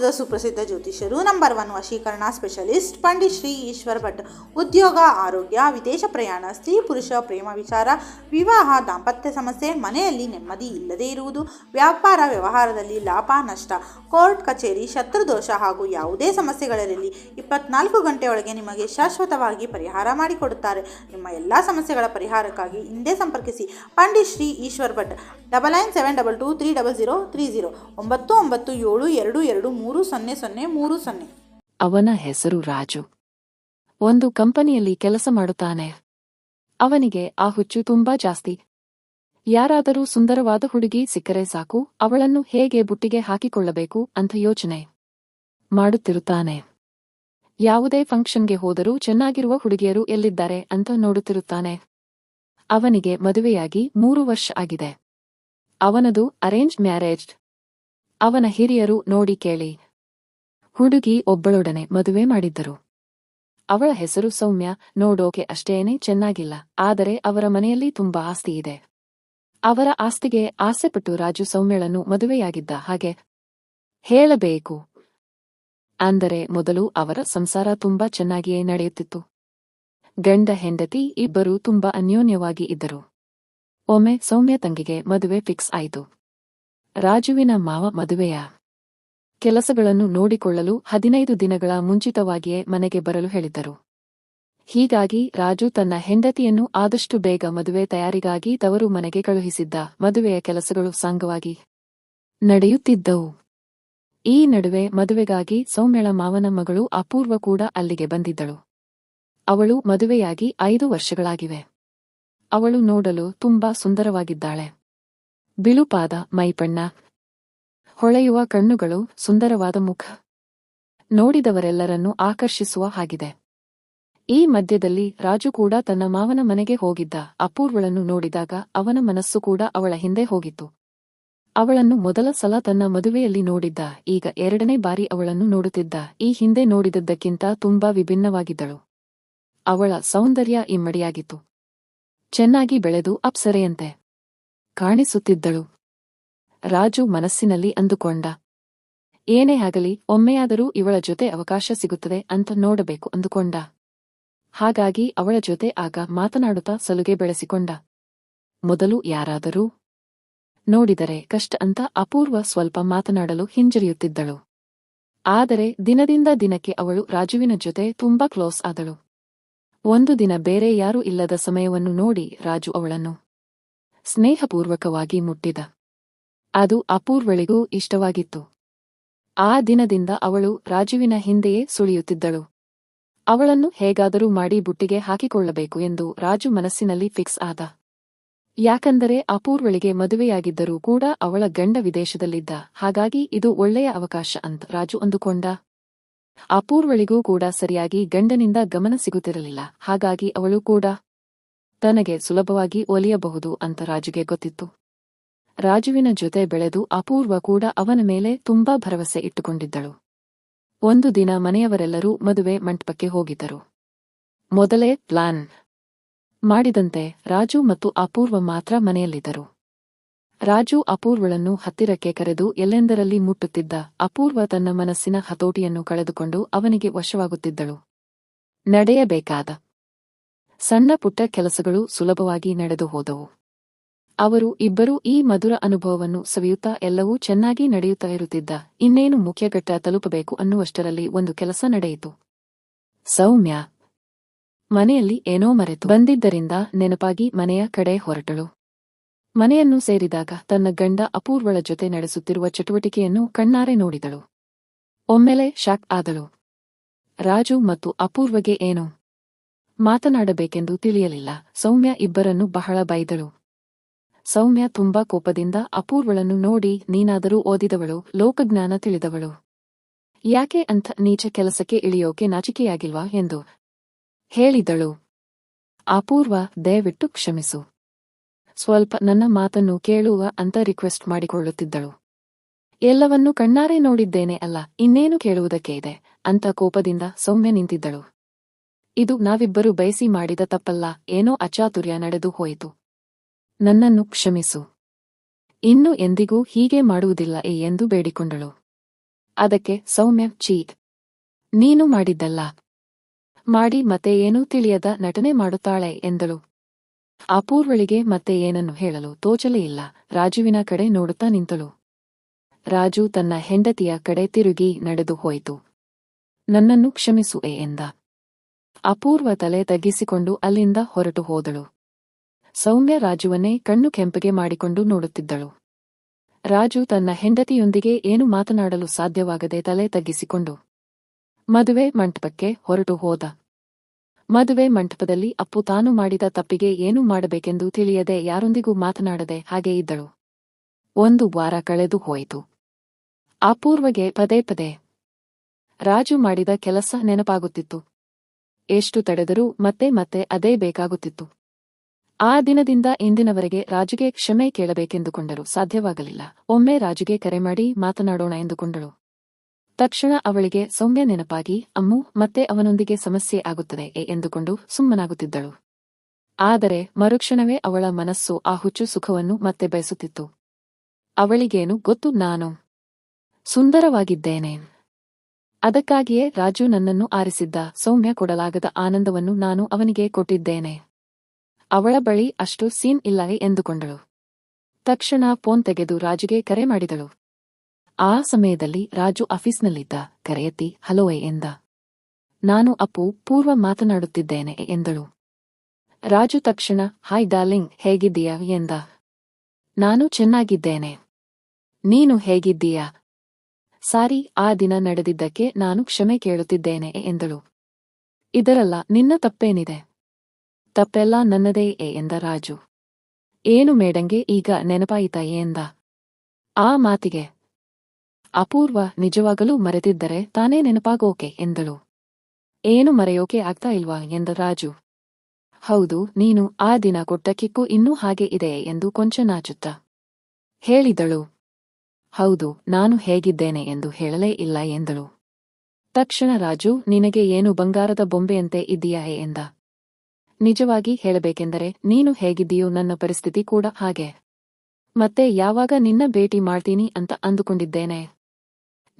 ಭಾರತದ ಸುಪ್ರಸಿದ್ಧ ಜ್ಯೋತಿಷ್ಯರು. ನಂಬರ್ ಒನ್ ವಶೀಕರಣ ಸ್ಪೆಷಲಿಸ್ಟ್ ಪಂಡಿತ್ ಶ್ರೀ ಈಶ್ವರ್ ಭಟ್. ಉದ್ಯೋಗ, ಆರೋಗ್ಯ, ವಿದೇಶ ಪ್ರಯಾಣ, ಸ್ತ್ರೀ ಪುರುಷ ಪ್ರೇಮ ವಿಚಾರ, ವಿವಾಹ, ದಾಂಪತ್ಯ ಸಮಸ್ಯೆ, ಮನೆಯಲ್ಲಿ ನೆಮ್ಮದಿ ಇಲ್ಲದೇ ಇರುವುದು, ವ್ಯಾಪಾರ ವ್ಯವಹಾರದಲ್ಲಿ ಲಾಭ, ನಷ್ಟ, ಕೋರ್ಟ್ ಕಚೇರಿ ಶತ್ರುದೋಷ ಹಾಗೂ ಯಾವುದೇ ಸಮಸ್ಯೆಗಳಲ್ಲಿ ಇಪ್ಪತ್ನಾಲ್ಕು ಗಂಟೆಯೊಳಗೆ ನಿಮಗೆ ಶಾಶ್ವತವಾಗಿ ಪರಿಹಾರ ಮಾಡಿಕೊಡುತ್ತಾರೆ. ನಿಮ್ಮ ಎಲ್ಲ ಸಮಸ್ಯೆಗಳ ಪರಿಹಾರಕ್ಕಾಗಿ ಹಿಂದೆ ಸಂಪರ್ಕಿಸಿ. Pandit Shri Eshwar Bhat. Double nine seven double two three double zero three zero ಒಂಬತ್ತು ಒಂಬತ್ತು ಏಳು ಎರಡು ಎರಡು ಮೂರು ಸೊನ್ನೆ ಸೊನ್ನೆ ಮೂರು ಸೊನ್ನೆ. ಅವನ ಹೆಸರು ರಾಜು. ಒಂದು ಕಂಪನಿಯಲ್ಲಿ ಕೆಲಸ ಮಾಡುತ್ತಾನೆ. ಅವನಿಗೆ ಆ ಹುಚ್ಚು ತುಂಬಾ ಜಾಸ್ತಿ. ಯಾರಾದರೂ ಸುಂದರವಾದ ಹುಡುಗಿ ಸಿಕ್ಕರೆ ಸಾಕು, ಅವಳನ್ನು ಹೇಗೆ ಬುಟ್ಟಿಗೆ ಹಾಕಿಕೊಳ್ಳಬೇಕು ಅಂತ ಯೋಚನೆ ಮಾಡುತ್ತಿರುತ್ತಾನೆ. ಯಾವುದೇ ಫಂಕ್ಷನ್ಗೆ ಹೋದರೂ ಚೆನ್ನಾಗಿರುವ ಹುಡುಗಿಯರು ಎಲ್ಲಿದ್ದಾರೆ ಅಂತ ನೋಡುತ್ತಿರುತ್ತಾನೆ. ಅವನಿಗೆ ಮದುವೆಯಾಗಿ ಮೂರು ವರ್ಷ ಆಗಿದೆ. ಅವನದು ಅರೇಂಜ್ ಮ್ಯಾರೇಜ್. ಅವನ ಹಿರಿಯರು ನೋಡಿ ಕೇಳಿ. ಹುಡುಗಿ ಒಬ್ಬಳೊಡನೆ ಮದುವೆ ಮಾಡಿದ್ದರು. ಅವಳ ಹೆಸರು ಸೌಮ್ಯ, ನೋಡೋಕೆ ಅಷ್ಟೇನೇ ಚೆನ್ನಾಗಿಲ್ಲ, ಆದರೆ ಅವರ ಮನೆಯಲ್ಲಿ ತುಂಬಾ ಆಸ್ತಿ ಇದೆ. ಅವರ ಆಸ್ತಿಗೆ ಆಸೆಪಟ್ಟು ರಾಜು ಸೌಮ್ಯಳನ್ನು ಮದುವೆಯಾಗಿದ್ದ ಹಾಗೆ ಹೇಳಬೇಕು. ಅಂದರೆ ಮೊದಲು ಅವರ ಸಂಸಾರ ತುಂಬಾ ಚೆನ್ನಾಗಿಯೇ ನಡೆಯುತ್ತಿತ್ತು. ಗಂಡ ಹೆಂಡತಿ ಇಬ್ಬರೂ ತುಂಬಾ ಅನ್ಯೋನ್ಯವಾಗಿ ಇದ್ದರು. ಒಮ್ಮೆ ಸೌಮ್ಯ ತಂಗಿಗೆ ಮದುವೆ ಫಿಕ್ಸ್ ಆಯಿತು. ರಾಜುವಿನ ಮಾವ ಮದುವೆಯ ಕೆಲಸಗಳನ್ನು ನೋಡಿಕೊಳ್ಳಲು ಹದಿನೈದು ದಿನಗಳ ಮುಂಚಿತವಾಗಿಯೇ ಮನೆಗೆ ಬರಲು ಹೇಳಿದ್ದರು. ಹೀಗಾಗಿ ರಾಜು ತನ್ನ ಹೆಂಡತಿಯನ್ನು ಆದಷ್ಟು ಬೇಗ ಮದುವೆ ತಯಾರಿಗಾಗಿ ತವರು ಮನೆಗೆ ಕಳುಹಿಸಿದ್ದ ಮದುವೆಯ ಕೆಲಸಗಳು ಸಾಂಗವಾಗಿ ನಡೆಯುತ್ತಿದ್ದವು. ಈ ನಡುವೆ ಮದುವೆಗಾಗಿ ಸೌಮ್ಯಳ ಮಾವನ ಮಗಳು ಅಪೂರ್ವ ಕೂಡ ಅಲ್ಲಿಗೆ ಬಂದಿದ್ದಳು. ಅವಳು ಮದುವೆಯಾಗಿ ಐದು ವರ್ಷಗಳಾಗಿವೆ. ಅವಳು ನೋಡಲು ತುಂಬಾ ಸುಂದರವಾಗಿದ್ದಾಳೆ. ಬಿಳುಪಾದ ಮೈಪಣ್ಣ. ಹೊಳೆಯುವ ಕಣ್ಣುಗಳು ಸುಂದರವಾದ ಮುಖ. ನೋಡಿದವರೆಲ್ಲರನ್ನೂ ಆಕರ್ಷಿಸುವ ಹಾಗಿದೆ. ಈ ಮಧ್ಯದಲ್ಲಿ ರಾಜು ಕೂಡ ತನ್ನ ಮಾವನ ಮನೆಗೆ ಹೋಗಿದ್ದ. ಅಪೂರ್ವಳನ್ನು ನೋಡಿದಾಗ ಅವನ ಮನಸ್ಸು ಕೂಡ ಅವಳ ಹಿಂದೆ ಹೋಗಿತ್ತು. ಅವಳನ್ನು ಮೊದಲ ಸಲ ತನ್ನ ಮದುವೆಯಲ್ಲಿ ನೋಡಿದ್ದ. ಈಗ ಎರಡನೇ ಬಾರಿ ಅವಳನ್ನು ನೋಡುತ್ತಿದ್ದ. ಈ ಹಿಂದೆ ನೋಡಿದದ್ದಕ್ಕಿಂತ ತುಂಬಾ ವಿಭಿನ್ನವಾಗಿದ್ದಳು. ಅವಳ ಸೌಂದರ್ಯ ಇಮ್ಮಡಿಯಾಗಿತ್ತು. ಚೆನ್ನಾಗಿ ಬೆಳೆದು ಅಪ್ಸರೆಯಂತೆ. ಕಾಣಿಸುತ್ತಿದ್ದಳು. ರಾಜು ಮನಸ್ಸಿನಲ್ಲಿ ಅಂದುಕೊಂಡ. ಏನೇ ಆಗಲಿ, ಒಮ್ಮೆಯಾದರೂ ಇವಳ ಜೊತೆ ಅವಕಾಶ ಸಿಗುತ್ತದೆ ಅಂತ ನೋಡಬೇಕು ಅಂದುಕೊಂಡ. ಹಾಗಾಗಿ ಅವಳ ಜೊತೆ ಆಗ ಮಾತನಾಡುತ್ತಾ ಸಲುಗೆ ಬೆಳೆಸಿಕೊಂಡ. ಮೊದಲು ಯಾರಾದರೂ? ನೋಡಿದರೆ ಕಷ್ಟ ಅಂತ ಅಪೂರ್ವ ಸ್ವಲ್ಪ ಮಾತನಾಡಲು ಹಿಂಜರಿಯುತ್ತಿದ್ದಳು. ಆದರೆ ದಿನದಿಂದ ದಿನಕ್ಕೆ ಅವಳು ರಾಜುವಿನ ಜೊತೆ ತುಂಬಾ ಕ್ಲೋಸ್ ಆದಳು. ಒಂದು ದಿನ ಬೇರೆ ಯಾರೂ ಇಲ್ಲದ ಸಮಯವನ್ನು ನೋಡಿ ರಾಜು ಅವಳನ್ನು ಸ್ನೇಹಪೂರ್ವಕವಾಗಿ ಮುಟ್ಟಿದ. ಅದು ಅಪೂರ್ವಳಿಗೂ ಇಷ್ಟವಾಗಿತ್ತು. ಆ ದಿನದಿಂದ ಅವಳು ರಾಜುವಿನ ಹಿಂದೆಯೇ ಸುಳಿಯುತ್ತಿದ್ದಳು. ಅವಳನ್ನು ಹೇಗಾದರೂ ಮಾಡಿ ಬುಟ್ಟಿಗೆ ಹಾಕಿಕೊಳ್ಳಬೇಕು ಎಂದು ರಾಜು ಮನಸ್ಸಿನಲ್ಲಿ ಫಿಕ್ಸ್ ಆದ. ಯಾಕಂದರೆ ಅಪೂರ್ವಳಿಗೆ ಮದುವೆಯಾಗಿದ್ದರೂ ಕೂಡ ಅವಳ ಗಂಡ ವಿದೇಶದಲ್ಲಿದ್ದ. ಹಾಗಾಗಿ ಇದು ಒಳ್ಳೆಯ ಅವಕಾಶ ಅಂತ ರಾಜು ಅಂದುಕೊಂಡ. ಅಪೂರ್ವಳಿಗೂ ಕೂಡ ಸರಿಯಾಗಿ ಗಂಡನಿಂದ ಗಮನ ಸಿಗುತ್ತಿರಲಿಲ್ಲ. ಹಾಗಾಗಿ ಅವಳು ಕೂಡ ತನಗೆ ಸುಲಭವಾಗಿ ಒಲಿಯಬಹುದು ಅಂತ ರಾಜುಗೆ ಗೊತ್ತಿತ್ತು. ರಾಜುವಿನ ಜೊತೆ ಬೆಳೆದು ಅಪೂರ್ವ ಕೂಡ ಅವನ ಮೇಲೆ ತುಂಬಾ ಭರವಸೆ ಇಟ್ಟುಕೊಂಡಿದ್ದಳು. ಒಂದು ದಿನ ಮನೆಯವರೆಲ್ಲರೂ ಮದುವೆ ಮಂಟಪಕ್ಕೆ ಹೋಗಿದ್ದರು. ಮೊದಲೇ ಪ್ಲಾನ್ ಮಾಡಿದಂತೆ ರಾಜು ಮತ್ತು ಅಪೂರ್ವ ಮಾತ್ರ ಮನೆಯಲ್ಲಿದ್ದರು. ರಾಜು ಅಪೂರ್ವಳನ್ನು ಹತ್ತಿರಕ್ಕೆ ಕರೆದು ಎಲ್ಲೆಂದರಲ್ಲಿ ಮುಟ್ಟುತ್ತಿದ್ದ ಅಪೂರ್ವ ತನ್ನ ಮನಸ್ಸಿನ ಹತೋಟಿಯನ್ನು ಕಳೆದುಕೊಂಡು ಅವನಿಗೆ ವಶವಾಗುತ್ತಿದ್ದಳು. ನಡೆಯಬೇಕಾದ ಸಣ್ಣ ಪುಟ್ಟ ಕೆಲಸಗಳು ಸುಲಭವಾಗಿ ನಡೆದು ಹೋದವು. ಅವರು ಇಬ್ಬರೂ ಈ ಮಧುರ ಅನುಭವವನ್ನು ಸವಿಯುತ್ತಾ ಎಲ್ಲವೂ ಚೆನ್ನಾಗಿ ನಡೆಯುತ್ತಾ ಇರುತ್ತಿದ್ದ. ಇನ್ನೇನು ಮುಖ್ಯಘಟ್ಟ ತಲುಪಬೇಕು ಅನ್ನುವಷ್ಟರಲ್ಲಿ ಒಂದು ಕೆಲಸ ನಡೆಯಿತು. ಸೌಮ್ಯ ಮನೆಯಲ್ಲಿ ಏನೋ ಮರೆತು ಬಂದಿದ್ದರಿಂದ ನೆನಪಾಗಿ ಮನೆಯ ಕಡೆ ಹೊರಟಳು. ಮನೆಯನ್ನು ಸೇರಿದಾಗ ತನ್ನ ಗಂಡ ಅಪೂರ್ವಳ ಜೊತೆ ನಡೆಸುತ್ತಿರುವ ಚಟುವಟಿಕೆಯನ್ನು ಕಣ್ಣಾರೆ ನೋಡಿದಳು. ಒಮ್ಮೆಲೆ ಶಾಕ್ ಆದಳು. ರಾಜು ಮತ್ತು ಅಪೂರ್ವಗೆ ಏನು? ಮಾತನಾಡಬೇಕೆಂದು ತಿಳಿಯಲಿಲ್ಲ. ಸೌಮ್ಯ ಇಬ್ಬರನ್ನು ಬಹಳ ಬೈದಳು. ಸೌಮ್ಯ ತುಂಬಾ ಕೋಪದಿಂದ ಅಪೂರ್ವಳನ್ನು ನೋಡಿ ನೀನಾದರೂ ಓದಿದವಳು, ಲೋಕಜ್ಞಾನ ತಿಳಿದವಳು. ಯಾಕೆ ಅಂಥ ನೀಚ ಕೆಲಸಕ್ಕೆ ಇಳಿಯೋಕೆ ನಾಚಿಕೆಯಾಗಿಲ್ವಾ ಎಂದು ಹೇಳಿದಳು. ಅಪೂರ್ವ, ದಯವಿಟ್ಟು ಕ್ಷಮಿಸು. ಸ್ವಲ್ಪ ನನ್ನ ಮಾತನ್ನು ಕೇಳುವ ಅಂತ ರಿಕ್ವೆಸ್ಟ್ ಮಾಡಿಕೊಳ್ಳುತ್ತಿದ್ದಳು. ಎಲ್ಲವನ್ನೂ ಕಣ್ಣಾರೆ ನೋಡಿದ್ದೇನೆ ಅಲ್ಲ, ಇನ್ನೇನು ಕೇಳುವುದಕ್ಕೆ ಇದೆ? ಅಂತ ಕೋಪದಿಂದ ಸೌಮ್ಯ ನಿಂತಿದ್ದಳು. ಇದು ನಾವಿಬ್ಬರು ಬಯಸಿ ಮಾಡಿದ ತಪ್ಪಲ್ಲ, ಏನೋ ಅಚಾತುರ್ಯ ನಡೆದು ಹೋಯಿತು. ನನ್ನನ್ನು ಕ್ಷಮಿಸು. ಇನ್ನು ಎಂದಿಗೂ ಹೀಗೆ ಮಾಡುವುದಿಲ್ಲ ಏ ಎಂದು ಬೇಡಿಕೊಂಡಳು. ಅದಕ್ಕೆ ಸೌಮ್ಯ ಚೀಟ್ ನೀನು ಮಾಡಿದ್ದಲ್ಲ. ಮಾಡಿ ಮತ್ತೆ ಏನೂ ತಿಳಿಯದ ನಟನೆ ಮಾಡುತ್ತಾಳೆ ಎಂದಳು. ಅಪೂರ್ವಳಿಗೆ ಮತ್ತೆ ಏನನ್ನು ಹೇಳಲು ತೋಚಲೇ ಇಲ್ಲ. ರಾಜುವಿನ ಕಡೆ ನೋಡುತ್ತಾ ನಿಂತಳು. ರಾಜು ತನ್ನ ಹೆಂಡತಿಯ ಕಡೆ ತಿರುಗಿ ನಡೆದು ಹೋಯಿತು. ನನ್ನನ್ನು ಎ ಎಂದ. ಅಪೂರ್ವ ತಲೆ ತಗ್ಗಿಸಿಕೊಂಡು ಅಲ್ಲಿಂದ ಹೊರಟು ಹೋದಳು. ಸೌಮ್ಯ ರಾಜುವನ್ನೇ ಕಣ್ಣು ಕೆಂಪಗೆ ಮಾಡಿಕೊಂಡು ನೋಡುತ್ತಿದ್ದಳು. ರಾಜು ತನ್ನ ಹೆಂಡತಿಯೊಂದಿಗೆ ಏನು ಮಾತನಾಡಲು ಸಾಧ್ಯವಾಗದೆ ತಲೆ ತಗ್ಗಿಸಿಕೊಂಡು ಮದುವೆ ಮಂಟಪಕ್ಕೆ ಹೊರಟು ಹೋದ. ಮದುವೆ ಮಂಟಪದಲ್ಲಿ ಅಪ್ಪು ತಾನು ಮಾಡಿದ ತಪ್ಪಿಗೆ ಏನು ಮಾಡಬೇಕೆಂದು ತಿಳಿಯದೆ ಯಾರೊಂದಿಗೂ ಮಾತನಾಡದೆ ಹಾಗೆ ಇದ್ದಳು. ಒಂದು ವಾರ ಕಳೆದು ಹೋಯಿತು. ಅಪೂರ್ವಗೆ ಪದೇ ಪದೇ ರಾಜು ಮಾಡಿದ ಕೆಲಸ ನೆನಪಾಗುತ್ತಿತ್ತು. ಎಷ್ಟು ತಡೆದರೂ ಮತ್ತೆ ಮತ್ತೆ ಅದೇ ಬೇಕಾಗುತ್ತಿತ್ತು. ಆ ದಿನದಿಂದ ಇಂದಿನವರೆಗೆ ರಾಜುಗೆ ಕ್ಷಮೆ ಕೇಳಬೇಕೆಂದುಕೊಂಡರು ಸಾಧ್ಯವಾಗಲಿಲ್ಲ. ಒಮ್ಮೆ ರಾಜುಗೆ ಕರೆ ಮಾಡಿ ಮಾತನಾಡೋಣ ಎಂದುಕೊಂಡಳು. ತಕ್ಷಣ ಅವಳಿಗೆ ಸೌಮ್ಯ ನೆನಪಾಗಿ, ಅಮ್ಮು, ಮತ್ತೆ ಅವನೊಂದಿಗೆ ಸಮಸ್ಯೆ ಆಗುತ್ತದೆ ಎಂದುಕೊಂಡು ಸುಮ್ಮನಾಗುತ್ತಿದ್ದಳು. ಆದರೆ ಮರುಕ್ಷಣವೇ ಅವಳ ಮನಸ್ಸು ಆ ಹುಚ್ಚು ಸುಖವನ್ನು ಮತ್ತೆ ಬಯಸುತ್ತಿತ್ತು. ಅವಳಿಗೇನು ಗೊತ್ತು ನಾನು? ಸುಂದರವಾಗಿದ್ದೇನೆ. ಅದಕ್ಕಾಗಿಯೇ ರಾಜು ನನ್ನನ್ನು ಆರಿಸಿದ್ದ ಸೌಮ್ಯ ಕೊಡಲಾಗದ ಆನಂದವನ್ನು ನಾನು ಅವನಿಗೆ ಕೊಟ್ಟಿದ್ದೇನೆ. ಅವಳ ಬಳಿ ಅಷ್ಟು ಸೀನ್ ಇಲ್ಲ ಎಂದುಕೊಂಡಳು. ತಕ್ಷಣ ಫೋನ್ ತೆಗೆದು ರಾಜುಗೆ ಕರೆ ಮಾಡಿದಳು. ಆ ಸಮಯದಲ್ಲಿ ರಾಜು ಆಫೀಸ್ನಲ್ಲಿದ್ದ, ಕರೆಯತ್ತಿ ಹಲೋಯ್ ಎಂದ. ನಾನು ಅಪ್ಪು ಪೂರ್ವ ಮಾತನಾಡುತ್ತಿದ್ದೇನೆ ಎಂದಳು. ರಾಜು ತಕ್ಷಣ, ಹಾಯ್ ಡಾರ್ಲಿಂಗ್, ಹೇಗಿದ್ದೀಯಾ? ಎಂದ. ನಾನು ಚೆನ್ನಾಗಿದ್ದೇನೆ. ನೀನು ಹೇಗಿದ್ದೀಯಾ? ಸಾರಿ, ಆ ದಿನ ನಡೆದಿದ್ದಕ್ಕೆ ನಾನು ಕ್ಷಮೆ ಕೇಳುತ್ತಿದ್ದೇನೆ ಎಂದಳು. ಇದರಲ್ಲ, ನಿನ್ನ ತಪ್ಪೇನಿದೆ? ತಪ್ಪೆಲ್ಲ ನನ್ನದೇ ಎಂದ ರಾಜು. ಏನು ಮೇಡಂಗೆ ಈಗ ನೆನಪಾಯಿತಾ ಎಂದ? ಆ ಮಾತಿಗೆ. ಅಪೂರ್ವ, ನಿಜವಾಗಲೂ ಮರೆತಿದ್ದರೆ ತಾನೇ ನೆನಪಾಗೋಕೆ ಎಂದಳು. ಏನು ಮರೆಯೋಕೆ ಆಗ್ತಾ ಇಲ್ವಾ ಎಂದ ರಾಜು. ಹೌದು, ನೀನು ಆ ದಿನ ಕೊಟ್ಟ ಕಿಕ್ಕು ಇನ್ನೂ ಹಾಗೆ ಇದೆ ಎಂದು ಕೊಂಚ ನಾಚುತ್ತ ಹೇಳಿದಳು. ಹೌದು, ನಾನು ಹೇಗಿದ್ದೇನೆ ಎಂದು ಹೇಳಲೇ ಇಲ್ಲ ಎಂದಳು. ತಕ್ಷಣ ರಾಜು, ನಿನಗೆ ಏನು ಬಂಗಾರದ ಬೊಂಬೆಯಂತೆ ಇದೆಯಾ ಎಂದ. ನಿಜವಾಗಿ ಹೇಳಬೇಕೆಂದರೆ, ನೀನು ಹೇಗಿದ್ದೀಯೋ ನನ್ನ ಪರಿಸ್ಥಿತಿ ಕೂಡ ಹಾಗೆ. ಮತ್ತೆ ಯಾವಾಗ ನಿನ್ನ ಭೇಟಿ ಮಾಡ್ತೀನಿ ಅಂತ ಅಂದುಕೊಂಡಿದ್ದೇನೆ.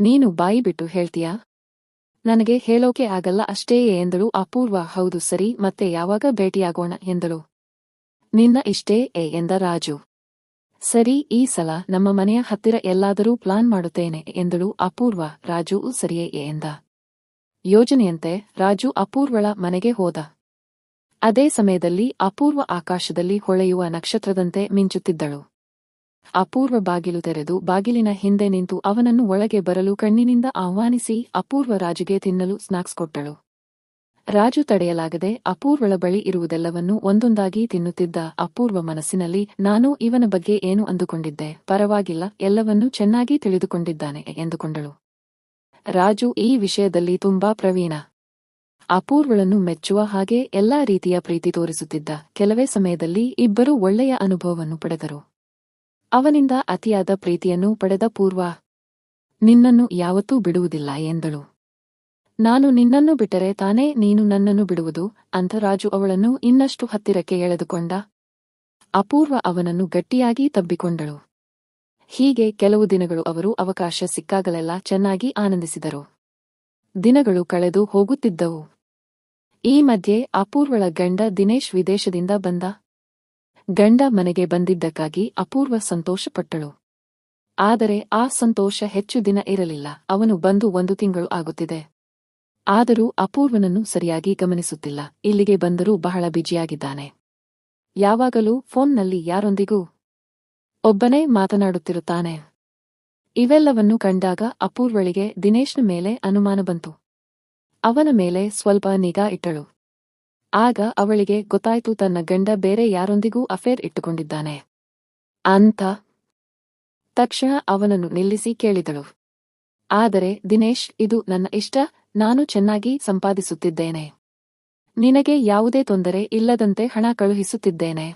ನೀನು ಬಾಯಿ ಬಿಟ್ಟು ಹೇಳ್ತೀಯಾ? ನನಗೆ ಹೇಳೋಕೆ ಆಗಲ್ಲ ಅಷ್ಟೇಯೇ ಎಂದಳು ಅಪೂರ್ವ. ಹೌದು ಸರಿ, ಮತ್ತೆ ಯಾವಾಗ ಭೇಟಿಯಾಗೋಣ ಎಂದಳು. ನಿನ್ನ ಇಷ್ಟೇ ಎ ಎಂದ ರಾಜು. ಸರಿ, ಈ ಸಲ ನಮ್ಮ ಮನೆಯ ಹತ್ತಿರ ಎಲ್ಲಾದರೂ ಪ್ಲಾನ್ ಮಾಡುತ್ತೇನೆ ಎಂದಳು ಅಪೂರ್ವ. ರಾಜು, ಸರಿಯೇ ಎಂದ. ಯೋಜನೆಯಂತೆ ರಾಜು ಅಪೂರ್ವಳ ಮನೆಗೆ ಹೋದ. ಅದೇ ಸಮಯದಲ್ಲಿ ಅಪೂರ್ವ ಆಕಾಶದಲ್ಲಿ ಹೊಳೆಯುವ ನಕ್ಷತ್ರದಂತೆ ಮಿಂಚುತ್ತಿದ್ದಳು. ಅಪೂರ್ವ ಬಾಗಿಲು ತೆರೆದು ಬಾಗಿಲಿನ ಹಿಂದೆ ನಿಂತು ಅವನನ್ನು ಒಳಗೆ ಬರಲು ಕಣ್ಣಿನಿಂದ ಆಹ್ವಾನಿಸಿ ಅಪೂರ್ವ ರಾಜುಗೆ ತಿನ್ನಲು ಸ್ನಾಕ್ಸ್ ಕೊಟ್ಟಳು. ರಾಜು ತಡೆಯಲಾಗದೆ ಅಪೂರ್ವಳ ಬಳಿ ಇರುವುದೆಲ್ಲವನ್ನೂ ಒಂದೊಂದಾಗಿ ತಿನ್ನುತ್ತಿದ್ದ ಅಪೂರ್ವ ಮನಸ್ಸಿನಲ್ಲಿ ನಾನು ಇವನ ಬಗ್ಗೆ ಏನು ಅಂದುಕೊಂಡಿದ್ದೆ? ಪರವಾಗಿಲ್ಲ, ಎಲ್ಲವನ್ನೂ ಚೆನ್ನಾಗಿ ತಿಳಿದುಕೊಂಡಿದ್ದಾನೆ ಎಂದುಕೊಂಡಳು. ರಾಜು ಈ ವಿಷಯದಲ್ಲಿ ತುಂಬಾ ಪ್ರವೀಣ. ಅಪೂರ್ವಳನ್ನು ಮೆಚ್ಚುವ ಹಾಗೆ ಎಲ್ಲಾ ರೀತಿಯ ಪ್ರೀತಿ ತೋರಿಸುತ್ತಿದ್ದ. ಕೆಲವೇ ಸಮಯದಲ್ಲಿ ಇಬ್ಬರೂ ಒಳ್ಳೆಯ ಅನುಭವವನ್ನು ಪಡೆದರು. ಅವನಿಂದ ಅತಿಯಾದ ಪ್ರೀತಿಯನ್ನು ಪಡೆದ ಪೂರ್ವ, ನಿನ್ನನ್ನು ಯಾವತ್ತೂ ಬಿಡುವುದಿಲ್ಲ ಎಂದಳು. ನಾನು ನಿನ್ನನ್ನು ಬಿಟ್ಟರೆ ತಾನೇ ನೀನು ನನ್ನನ್ನು ಬಿಡುವುದು? ಅಂತ ರಾಜು ಅವಳನ್ನು ಇನ್ನಷ್ಟು ಹತ್ತಿರಕ್ಕೆ ಎಳೆದುಕೊಂಡ. ಅಪೂರ್ವ ಅವನನ್ನು ಗಟ್ಟಿಯಾಗಿ ತಬ್ಬಿಕೊಂಡಳು. ಹೀಗೆ ಕೆಲವು ದಿನಗಳು ಅವರು ಅವಕಾಶ ಸಿಕ್ಕಾಗಲೆಲ್ಲ ಚೆನ್ನಾಗಿ ಆನಂದಿಸಿದರು. ದಿನಗಳು ಕಳೆದು ಹೋಗುತ್ತಿದ್ದವು. ಈ ಮಧ್ಯೆ ಅಪೂರ್ವಳ ಗಂಡ ದಿನೇಶ್ ವಿದೇಶದಿಂದ ಬಂದ. ಗಂಡ ಮನೆಗೆ ಬಂದಿದ್ದಕ್ಕಾಗಿ ಅಪೂರ್ವ ಸಂತೋಷಪಟ್ಟಳು. ಆದರೆ ಆ ಸಂತೋಷ ಹೆಚ್ಚು ದಿನ ಇರಲಿಲ್ಲ. ಅವನು ಬಂದು ಒಂದು ತಿಂಗಳು ಆಗುತ್ತಿದೆ. ಆದರೂ ಅಪೂರ್ವನನ್ನು ಸರಿಯಾಗಿ ಗಮನಿಸುತ್ತಿಲ್ಲ. ಇಲ್ಲಿಗೆ ಬಂದರೂ ಬಹಳ ಬಿಜಿಯಾಗಿದ್ದಾನೆ. ಯಾವಾಗಲೂ ಫೋನ್ನಲ್ಲಿ ಯಾರೊಂದಿಗೂ ಒಬ್ಬನೇ ಮಾತನಾಡುತ್ತಿರುತ್ತಾನೆ. ಇವೆಲ್ಲವನ್ನು ಕಂಡಾಗ ಅಪೂರ್ವಳಿಗೆ ದಿನೇಶ್ನ ಮೇಲೆ ಅನುಮಾನ ಬಂತು. ಅವನ ಮೇಲೆ ಸ್ವಲ್ಪ ನಿಗಾ ಇಟ್ಟಳು. ಆಗ ಅವಳಿಗೆ ಗೊತ್ತಾಯ್ತು ತನ್ನ ಗಂಡ ಬೇರೆ ಯಾರೊಂದಿಗೂ ಅಫೇರ್ ಇಟ್ಟುಕೊಂಡಿದ್ದಾನೆ. ಅಂತ ತಕ್ಷಣ ಅವನನ್ನು ನಿಲ್ಲಿಸಿ ಕೇಳಿದಳು. ಆದರೆ ದಿನೇಶ್, ಇದು ನನ್ನ ಇಷ್ಟ ನಾನು ಚೆನ್ನಾಗಿ ಸಂಪಾದಿಸುತ್ತಿದ್ದೇನೆ. ನಿನಗೆ ಯಾವುದೇ ತೊಂದರೆ ಇಲ್ಲದಂತೆ ಹಣ ಕಳುಹಿಸುತ್ತಿದ್ದೇನೆ.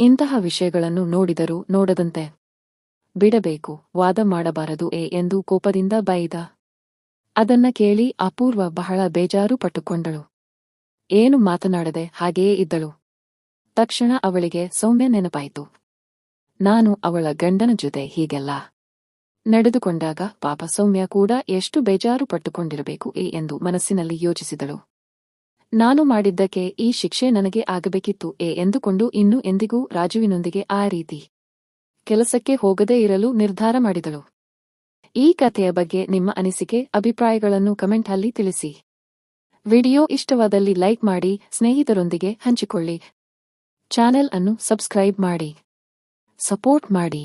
ಇಂತಹ ವಿಷಯಗಳನ್ನು ನೋಡಿದರೂ ನೋಡದಂತೆ. ಬಿಡಬೇಕು, ವಾದ ಮಾಡಬಾರದು ಎ ಎಂದು ಕೋಪದಿಂದ ಬೈದ. ಅದನ್ನ ಕೇಳಿ ಅಪೂರ್ವ ಬಹಳ ಬೇಜಾರು ಪಟ್ಟುಕೊಂಡಳು. ಏನು ಮಾತನಾಡದೆ ಹಾಗೆಯೇ ಇದ್ದಳು. ತಕ್ಷಣ ಅವಳಿಗೆ ಸೌಮ್ಯ ನೆನಪಾಯಿತು. ನಾನು ಅವಳ ಗಂಡನ ಜೊತೆ ಹೀಗೆಲ್ಲ. ನಡೆದುಕೊಂಡಾಗ ಪಾಪ ಸೌಮ್ಯ ಕೂಡ ಎಷ್ಟು ಬೇಜಾರು ಪಟ್ಟುಕೊಂಡಿರಬೇಕು ಏ ಎಂದು ಮನಸ್ಸಿನಲ್ಲಿ ಯೋಚಿಸಿದಳು. ನಾನು ಮಾಡಿದ್ದಕ್ಕೆ ಈ ಶಿಕ್ಷೆ ನನಗೆ ಆಗಬೇಕಿತ್ತು ಏ ಎಂದುಕೊಂಡು ಇನ್ನು ಎಂದಿಗೂ ರಾಜುವಿನೊಂದಿಗೆ ಆ ರೀತಿ ಕೆಲಸಕ್ಕೆ ಹೋಗದೇ ಇರಲು ನಿರ್ಧಾರ ಮಾಡಿದಳು. ಈ ಕಥೆಯ ಬಗ್ಗೆ ನಿಮ್ಮ ಅನಿಸಿಕೆ, ಅಭಿಪ್ರಾಯಗಳನ್ನು ಕಮೆಂಟ್ ಅಲ್ಲಿ ತಿಳಿಸಿ. ವಿಡಿಯೋ ಇಷ್ಟವಾದಲ್ಲಿ ಲೈಕ್ ಮಾಡಿ, ಸ್ನೇಹಿತರೊಂದಿಗೆ ಹಂಚಿಕೊಳ್ಳಿ. ಚಾನೆಲ್ ಅನ್ನು ಸಬ್ಸ್ಕ್ರೈಬ್ ಮಾಡಿ. ಸಪೋರ್ಟ್ ಮಾಡಿ.